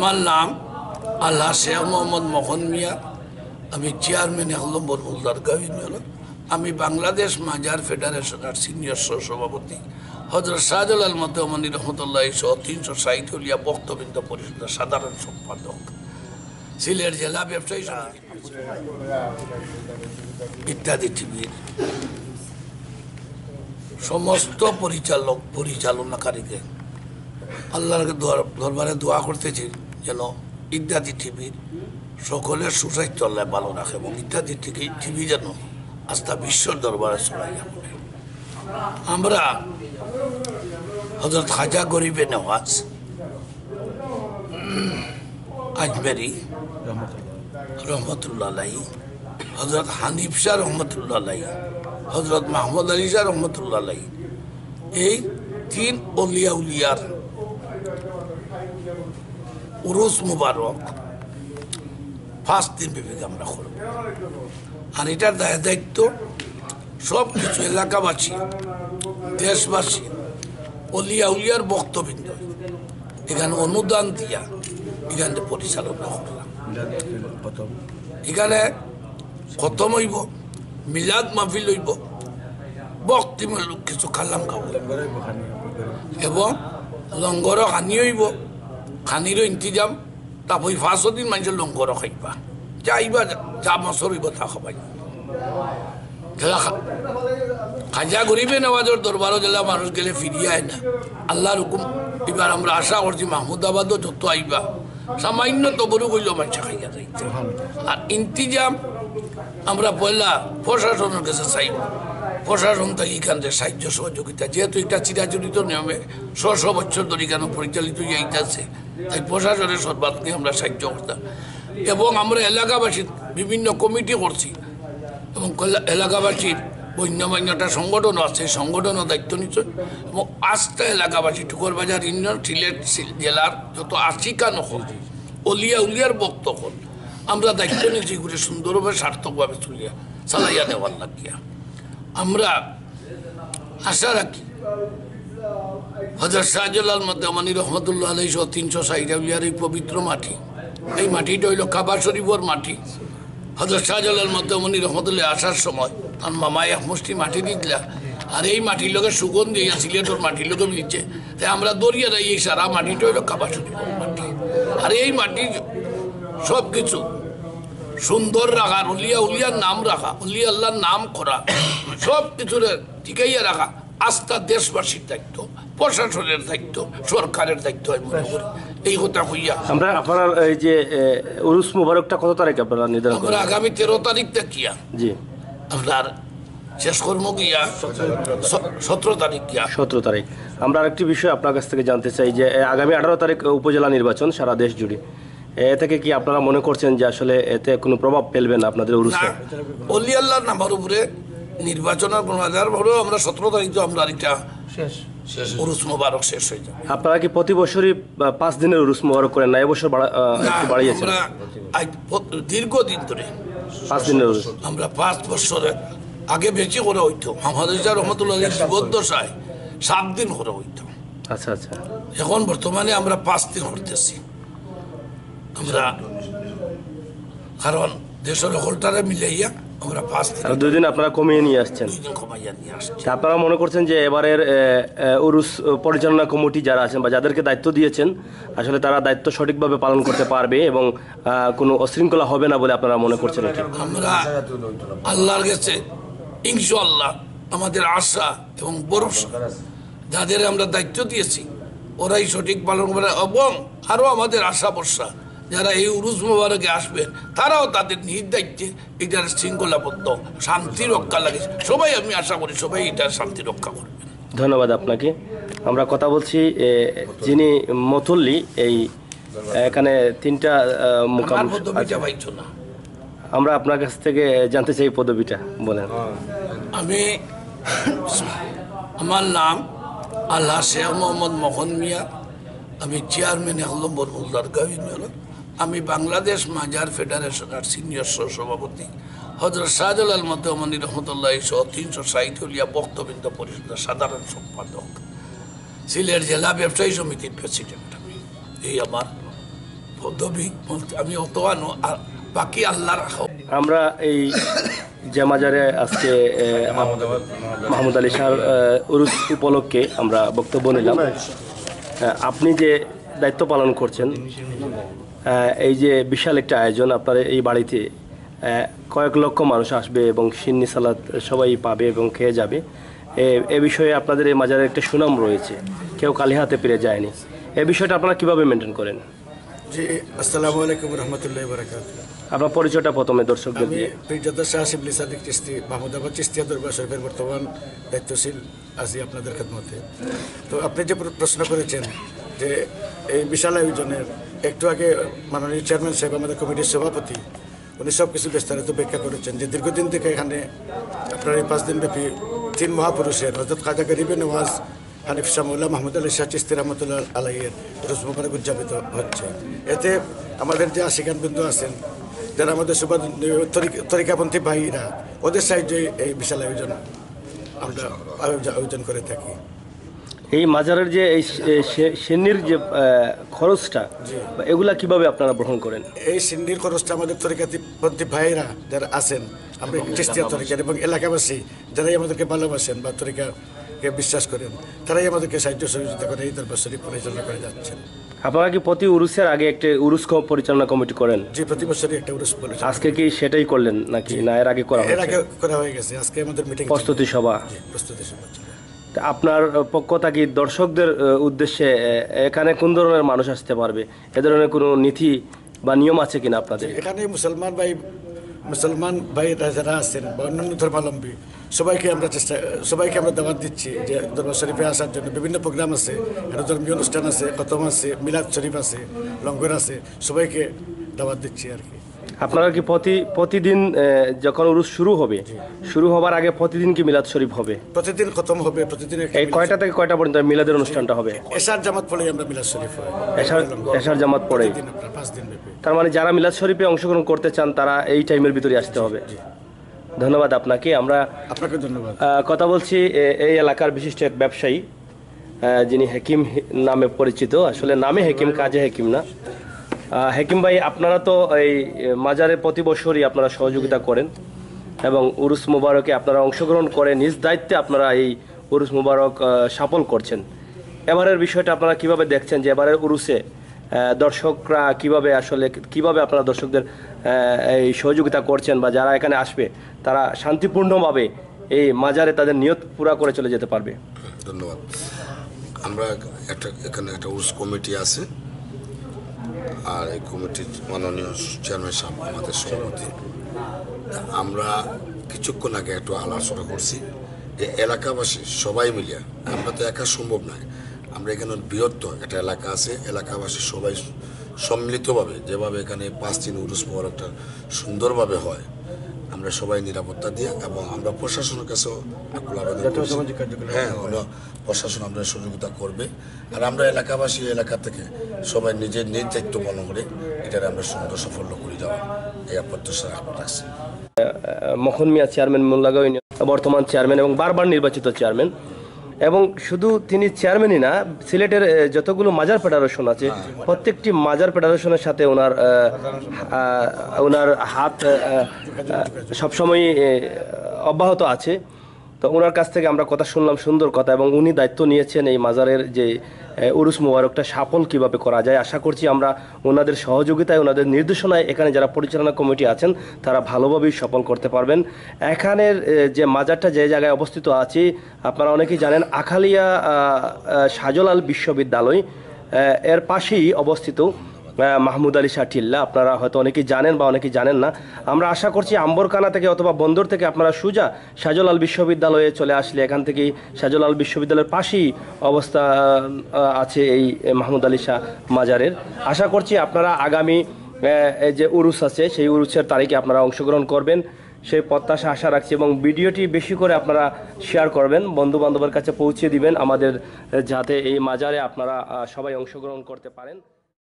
আমার নাম আল্লাহ শেখ মোহাম্মদ মোহন মিয়া। আমি চেয়ারম্যান হলাম বরমুল্লার ইউনিয়ন আমি বাংলাদেশ মাজার ফেডারেশনের সিনিয়র সভাপতি হজরত শাহজালাল মতমনি রহমতুল্লাহ সহ তিনশো হলিয়া বক্তবৃন্দ পরিষদের সাধারণ সম্পাদক। সিলেট জেলা ব্যবসায়ী ইত্যাদি টিভির সমস্ত পরিচালক পরিচালনাকারীকে আল্লাহর দরবারে দোয়া করতেছি। যেন ইত্যাদি টিভির সকলের সুস্বাস্থ্য আল্লাহ ভালো রাখে এবং ইত্যাদি টিভি টিভি যেন আস্থা বিশ্বর দরবারে চলাই যাবে আমরা হজরত খাজা গরিবে নওয়াজ, আজমেরি, রহমতুল্লাহ হজরত হানিফ শাহ রহমতুল্লাহ হজরত মাহমুদ আলী শাহ রহমতুল্লাহ এই তিন অলিয়া উলিয়ার উরুস মুবারক, ফার্স্ট দিন ব্যাপী আমরা করব। আর এটার দায় দায়িত্ব সব কিছু এলাকাবাসী, দেশবাসী, অলিয়া উলিয়ার বক্তবৃন্দ। এখানে অনুদান দিয়া এখানে পরিচালনা করলাম। এখানে খতম হইব, মিলাদ মাহফিল হইব বক্তিমূলক কিছু খালাম খাব। এবং লঙ্গর খানি হইব। খানির ইন্তজাম তারপর পাঁচ দিন মানুষের লঙ্গর খাইবা যাইবা যা বছর হইব তা খাবাই খাজা গরিবে নেওয়াজের দরবারও জেলা মানুষ গেলে ফিরিয়ে আয় না। আল্লাহর হুকুম, এবার আমরা আশা করছি মাহমুদাবাদও যত আইবা, সামান্য তবরু কইল মানুষ খাইয়া যাইতে। আর ইন্তিজাম, আমরা পয়লা প্রশাসনের কাছে চাইব। প্রশাসন থেকে এখান থেকে সাহায্য সহযোগিতা। যেহেতু এটা চিরাচরিত নিয়মে শ শ বছর ধরে এখানে পরিচালিত যাইতেছে তাই প্রশাসনের সর্বাত্মক আমরা সাহায্য করতাম। এবং আমরা এলাকাবাসীর বিভিন্ন কমিটি করছি। এবং এলাকাবাসীর এলাকাবাসীর বন্যবান্যটা সংগঠন আছে সংগঠনও দায়িত্ব নিচ্ছে এবং আস্থা এলাকাবাসী টুকরবাজার ইউনিয়ন, সিলেট জেলার যত আশিকা নকল অলিয়া উলিয়ার বক্ত হল, আমরা দায়িত্ব নিয়েছি ঘুরে সুন্দরভাবে সার্থকভাবে চলিয়া চালাইয়া নেওয়ার লাগিয়া। আমরা আশা রাখি হজরত শাহজালাল মদ্দামানি রহমতুল্লাহ আলাই সহ তিনশো ষাট উলিয়ার এই পবিত্র মাটি, এই মাটিটা হইল কাবা শরীফর মাটি। হজরত শাহজালাল মদ্দামণি রহমতুল্লাহ আসার সময় তার মামা এক মুষ্টি মাটি দিতলা, আর এই মাটির লোকের সুগন্ধি এই সিলেটর মাটির লোকে মিলছে। তাই আমরা দরিয়া যাই এই সারা মাটিটা হইল কাবা শরীফর মাটি। আর এই মাটি সব কিছু সুন্দর রাখা উলিয়া উলিয়ার নাম রাখা উলিয়া আল্লাহর নাম করা সব কিছুর টিকাইয়া রাখা। আস্থা দেশবাসীর দায়িত্ব প্রশাসনের দায়িত্ব সরকারের দায়িত্ব আমি মনে করি। এই কথা হইয়া। আমরা আপনার এই যে উরুস মুবারকটা কত তারিখ আপনারা নির্ধারণ আমরা আগামী তেরো তারিখ দেখিয়া জি। আপনার শেষ কর্ম গিয়া সতেরো তারিখ গিয়া সতেরো তারিখ। আমরা আরেকটি বিষয় আপনার কাছ থেকে জানতে চাই যে আগামী আঠারো তারিখ উপজেলা নির্বাচন সারা দেশ জুড়ে। এ থেকে কি আপনারা মনে করছেন যে আসলে এতে কোনো প্রভাব ফেলবে না আপনাদের উরুসে অলি আল্লাহর নামার উপরে নির্বাচনের কোনো আধার আমরা সতেরো তারিখ তো আমরা আরেকটা উরুস মোবারক শেষ হয়ে যাবে। আপনারা কি প্রতি বছরই বা, পাঁচ দিনের উরুস মুবারক করেন না? এবছর বাড়া- একটু বাড়িয়েছেন। দীর্ঘদিন ধরে। পাঁচ দিনের উরুস। আমরা পাঁচ বছরে আগে বেশি করে হইতো। আমাদের যা রহমতুল্লাহ জীবদ্দশায় সাত দিন করে হইতো। আচ্ছা আচ্ছা। এখন বর্তমানে আমরা পাঁচ দিন করতেছি। আমরা কারণ দেশের হলটারে মিলাইয়া আমরা পাঁচ আর দুই দিন আপনারা কমিয়ে নিয়ে আসছেন। আপনারা মনে করছেন যে এবারের উরুস পরিচালনা কমিটি যারা আছেন বা যাদেরকে দায়িত্ব দিয়েছেন আসলে তারা দায়িত্ব সঠিকভাবে পালন করতে পারবে এবং কোনো অশৃঙ্খলা হবে না বলে আপনারা মনে করছেন আমরা আল্লাহর কাছে ইনশাল্লাহ আমাদের আশা এবং ভরসা যাদের আমরা দায়িত্ব দিয়েছি ওরাই সঠিক পালন করে এবং আরও আমাদের আশা ভরসা যারা এই উরুজ মোবারকে আসবে তারাও তাদের নিজ দায়িত্বে এটার শৃঙ্খলাবদ্ধ শান্তি রক্ষা লাগে। সবাই আমি আশা করি সবাই এটা শান্তি রক্ষা করবে। ধন্যবাদ আপনাকে। আমরা কথা বলছি যিনি মথল্লি এই এখানে তিনটা মুকাম আমার আপনার কাছ থেকে জানতে চাই পদবিটা বলেন। আমি আমার নাম আল্লাহ শেখ মোহাম্মদ মোহন মিয়া। আমি চেয়ারম্যান হলাম বরমুল্লার ইউনিয়ন আমি বাংলাদেশ মাজার ফেডারেশনের সিনিয়র সভাপতি হজরত শাহজালাল মতমনি রহমতুল্লাহ সহ তিনশো হলিয়া বক্তবৃন্দ পরিষদের সাধারণ সম্পাদক। সিলেট জেলা ব্যবসায়ী সমিতির প্রেসিডেন্ট আমি। এই আমার পদবী। আমি অত আনো আর বাকি আল্লাহ রাখো আমরা এই যে মাজারে আজকে মাহমুদ আলী শাহর উপলক্ষে আমরা বক্তব্য নিলাম। আপনি যে দায়িত্ব পালন করছেন। এই যে বিশাল একটা আয়োজন আপনার এই বাড়িতে কয়েক লক্ষ মানুষ আসবে এবং সিন্নি সালাদ সবাই পাবে এবং খেয়ে যাবে। এ- বিষয়ে আপনাদের এই মাজারে একটা সুনাম রয়েছে। কেউ কালি হাতে পেরে যায়নি। এ বিষয়টা আপনারা কীভাবে মেনটেন করেন? জি আসসালামু আলাইকুম রহমতুল্লাহ বরাকাত আপনার পরিচয়টা প্রথমে দর্শকদের আমি দিয়ে। পীরজাদা শাহ শিবলি সাদিক চিস্তি মাহমুদাবাদ চিস্তিয়া দরবার শরীফের বর্তমান দায়িত্বশীল আছি আপনাদের খেদমতে। তো আপনি যে প্রশ্ন করেছেন যে এই বিশাল আয়োজনের একটু আগে মাননীয় চেয়ারম্যান সাহেব, আমাদের কমিটির সভাপতি, উনি সব কিছু বিস্তারিত ব্যাখ্যা করেছেন যে দীর্ঘদিন থেকে এখানে আপনার এই পাঁচ দিন ব্যাপী তিন মহাপুরুষের হজরত খাজা গরিবে নওয়াজ হানিফ শামুল্লাহ মাহমুদ আলী শাহ চিস্তি রহমতুল্লাহ আলাইয়ের রোজ মুবারক উদযাপিত হচ্ছে। এতে আমাদের যে আশিকান বিন্দু আছেন, যারা আমাদের সুবাদ তরিকাপন্থী ভাইরা, ওদের সাহায্যে এই বিশাল আয়োজন আমরা আয়োজন করে থাকি। এই মাজারের যে এই সেন্নির যে খরচটা বা এগুলা কীভাবে আপনারা গ্রহণ করেন? এই সিন্ডির খরচটা আমাদের তরিকাপন্থী ভাইরা যারা আছেন আমরা খ্রিস্টিয়ান তরিকার এবং এলাকাবাসী যারাই আমাদেরকে ভালোবাসেন বা তরিকাকে বিশ্বাস করেন তারাই আমাদেরকে সাহায্য সহযোগিতা করে এই দরবার শরীফ পরিচালনা করে যাচ্ছেন। আপনারা কি প্রতি উরুসের আগে একটা উরুস পরিচালনা কমিটি করেন? যে প্রতি বছরই একটা উরস আজকে কি সেটাই করলেন নাকি? না এর আগে করা এর আগে করা হয়ে গেছে। আজকে আমাদের মিটিং প্রস্তুতি সভা। প্রস্তুতি সভা আপনার পক্ষ থাকি দর্শকদের উদ্দেশ্যে এখানে কোন ধরনের মানুষ আসতে পারবে? এ ধরনের কোনো নীতি বা নিয়ম আছে কিনা আপনাদের? এখানে মুসলমান ভাই মুসলমান ভাই যারা আছেন বা অন্যান্য ধর্মাবলম্বী, সবাইকে আমরা চেষ্টা, সবাইকে আমরা দাওয়াত দিচ্ছি যে দরবার শরীফে আসার জন্য। বিভিন্ন প্রোগ্রাম আছে ধর্মীয় অনুষ্ঠান আছে খতম আছে, মিলাদ শরীফ আছে, লঙ্গর আছে, সবাইকে দাওয়াত দিচ্ছি আর কি। আপনারা কি প্রতি প্রতিদিন যখন উরুস শুরু হবে শুরু হবার আগে প্রতিদিন কি মিলাদ শরীফ হবে? প্রতিদিন খতম হবে প্রতিদিন এই কয়টা থেকে কয়টা পর্যন্ত মিলাদের অনুষ্ঠানটা হবে? এশার জামাত পড়ে আমরা মিলাদ শরীফ হয়। এশার এশার জামাত পড়ে তার মানে যারা মিলাদ শরীফে অংশগ্রহণ করতে চান তারা এই টাইমের ভিতরে আসতে হবে। ধন্যবাদ আপনাকে। আমরা আপনাকে ধন্যবাদ। কথা বলছি এই এলাকার বিশিষ্ট এক ব্যবসায়ী যিনি হেকিম নামে পরিচিত। আসলে নামে হেকিম কাজে হেকিম না। হেকিম ভাই, আপনারা তো এই মাজারে প্রতি বছরই আপনারা সহযোগিতা করেন এবং উরুস মুবারকে আপনারা অংশগ্রহণ করে নিজ দায়িত্বে আপনারা এই উরুস মুবারক সফল করছেন। এবারের বিষয়টা আপনারা কীভাবে দেখছেন যে এবারের উরুসে দর্শকরা কীভাবে আসলে, কীভাবে আপনারা দর্শকদের এই সহযোগিতা করছেন বা যারা এখানে আসবে, তারা শান্তিপূর্ণভাবে এই মাজারে তাদের নিয়ত পুরা করে চলে যেতে পারবে? ধন্যবাদ। আমরা একটা, এখানে একটা উর্স কমিটি আছে। আর এই কমিটির মাননীয় চেয়ারম্যান সাহেব আমাদের সভাপতি। আমরা কিছুক্ষণ আগে একটু আলোচনা করছি যে এলাকাবাসী সবাই মিলে, আমরা তো একা সম্ভব নয়, আমরা এখানে বৃহত্তর একটা এলাকা আছে, এলাকাবাসী সবাই সম্মিলিতভাবে যেভাবে এখানে পাঁচ দিন উরুস একটা সুন্দরভাবে হয় আমরা সবাই নিরাপত্তা দিয়ে এবং আমরা প্রশাসনের কাছেও হ্যাঁ হলো প্রশাসন আমরা সহযোগিতা করবে। আর আমরা এলাকাবাসী এলাকা থেকে সবাই নিজের নিজ দায়িত্ব পালন করে এটার আমরা সুন্দর সাফল্য করে যাওয়া। এই প্রত্যাশা রাখছি। মখন মিয়া চেয়ারম্যান মোল্লাগাঁও বর্তমান চেয়ারম্যান এবং বারবার নির্বাচিত চেয়ারম্যান। এবং শুধু তিনি চেয়ারম্যানই না সিলেটের যতগুলো মাজার ফেডারেশন আছে প্রত্যেকটি মাজার ফেডারেশনের সাথে ওনার ওনার হাত সবসময় অব্যাহত আছে। তো ওনার কাছ থেকে আমরা কথা শুনলাম সুন্দর কথা এবং উনি দায়িত্ব নিয়েছেন এই মাজারের যে উরুস মোবারকটা সফল কীভাবে করা যায়। আশা করছি আমরা ওনাদের সহযোগিতায় ওনাদের নির্দেশনায় এখানে যারা পরিচালনা কমিটি আছেন তারা ভালোভাবেই সফল করতে পারবেন। এখানের যে মাজারটা যে জায়গায় অবস্থিত আছে আপনারা অনেকেই জানেন আখালিয়া আহ, বিশ্ববিদ্যালয় এর পাশেই অবস্থিত। মাহমুদ আলী শাহ টিল্লা আপনারা হয়তো অনেকেই জানেন বা অনেকেই জানেন না। আমরা আশা করছি আম্বরকানা থেকে অথবা বন্দর থেকে আপনারা সুজা শাহজালাল বিশ্ববিদ্যালয়ে চলে আসলে, এখান থেকেই শাহজালাল বিশ্ববিদ্যালয়ের পাশেই অবস্থা আছে এই মাহমুদ আলী শাহ মাজারের। আশা করছি আপনারা আগামী যে উরুস আছে, সেই উরুসের তারিখে আপনারা অংশগ্রহণ করবেন। সেই প্রত্যাশা আশা রাখছি এবং ভিডিওটি বেশি করে আপনারা শেয়ার করবেন বন্ধু বান্ধবের কাছে পৌঁছে দিবেন, আমাদের যাতে এই মাজারে আপনারা সবাই অংশগ্রহণ করতে পারেন।